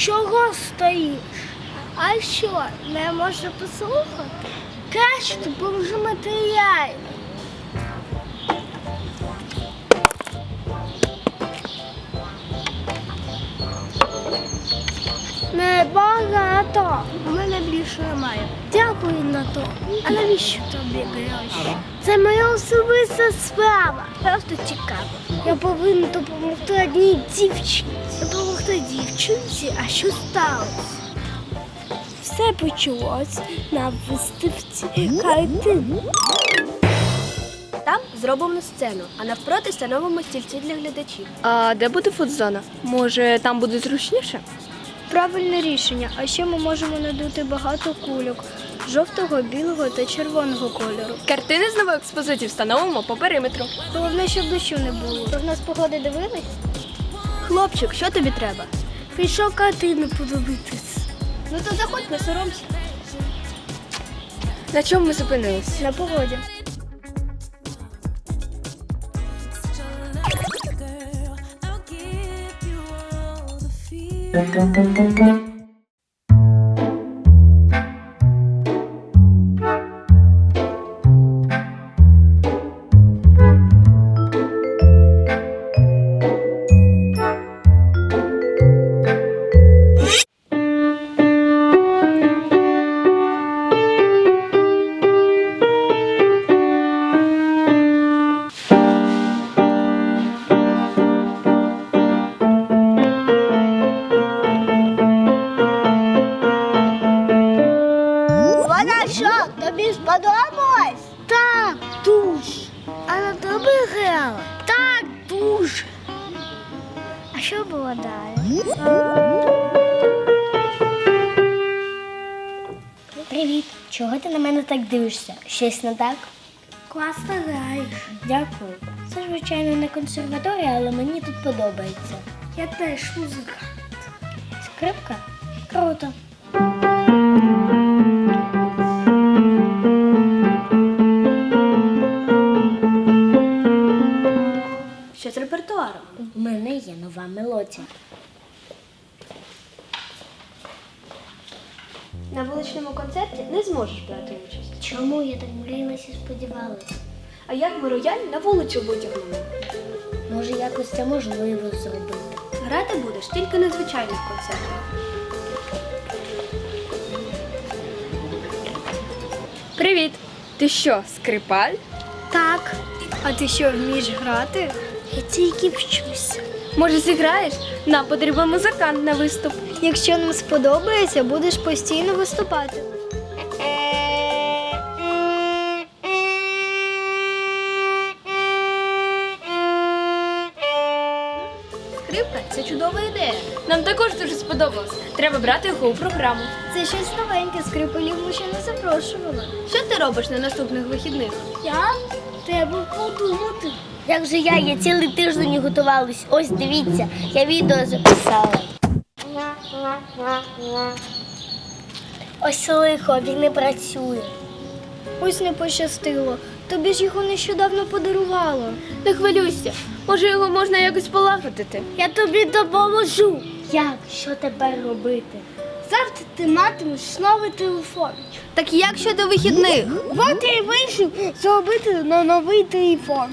Чого стоїш? А що, не можна послухати? Краще допоможи матеріально. Небагато. У мене більше немає. Дякую на то. А навіщо тобі гроші? Це моя особиста справа. Просто цікаво. Я повинна допомогти одній дівчинці. Допомогти а що сталося? Все почалось на виставці картин. Там зробимо сцену, а навпроти встановимо стільці для глядачів. А де буде фудзона? Може, там буде зручніше? Правильне рішення. А ще ми можемо надути багато кульок жовтого, білого та червоного кольору. Картини з нової експозиції встановимо по периметру. Головне, щоб дощу не було. Прогноз погоди дивились? Хлопчик, що тобі треба? Прийшов картину подивитись. Ну то заходь, не соромся. На чому ми зупинились? На погоді. Вона Дуже. А на тобі грала? Так, дуже. А що було далі? Привіт. Чого ти на мене так дивишся? Щось не так? Класно граєш. Дякую. Це, звичайно, не консерваторія, але мені тут подобається. Я теж музикант. Скрипка? Круто. Нова мелодія. На вуличному концерті не зможеш брати участь. Чому я так мріялася і сподівалася? А як ми рояль на вулицю витягнемо? Може, якось це можливо зробити. Грати будеш тільки на звичайних концертах. Привіт! Ти що, скрипаль? Так. А ти що, вмієш грати? Я тільки вчуся. Може, зіграєш? Нам потрібен музикант на виступ. Якщо нам сподобається, будеш постійно виступати. Скрипка це чудова ідея. Нам також дуже сподобалось. Треба брати його у програму. Це щось новеньке, скрипалів ми ще не запрошували. Що ти робиш на наступних вихідних? Я? Треба подумати. Як же я? Я цілий тиждень готувалась. Ось дивіться, я відео записала. Ось лихо, він не працює. Ось не пощастило. Тобі ж його нещодавно подарувало. Не хвилюйся, може його можна якось полагодити. Я тобі допоможу. Як? Що тепер робити? Завтра ти матимеш новий телефон. Так як щодо вихідних? От я й вийшов зробити на новий телефон.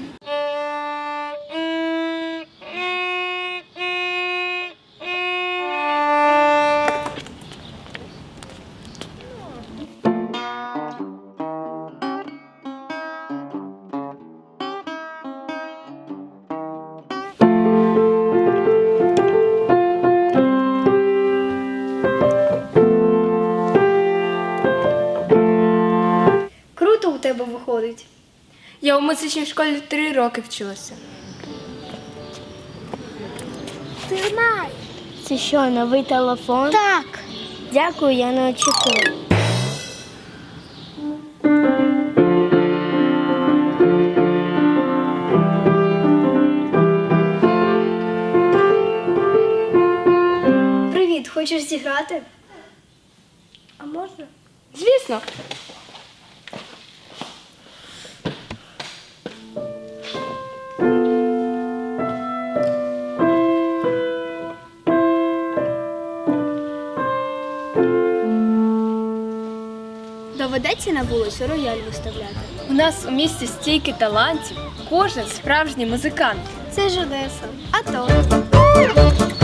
Виходить? Я у музичній школі три роки вчилася. Тримай. Це що, новий телефон? Так. Дякую, я не очікувала. Привіт, хочеш зіграти? А можна? Звісно. Доведеться на вулицю рояль виставляти. У нас у місті стільки талантів. Кожен справжній музикант. Це ж Одеса. А то.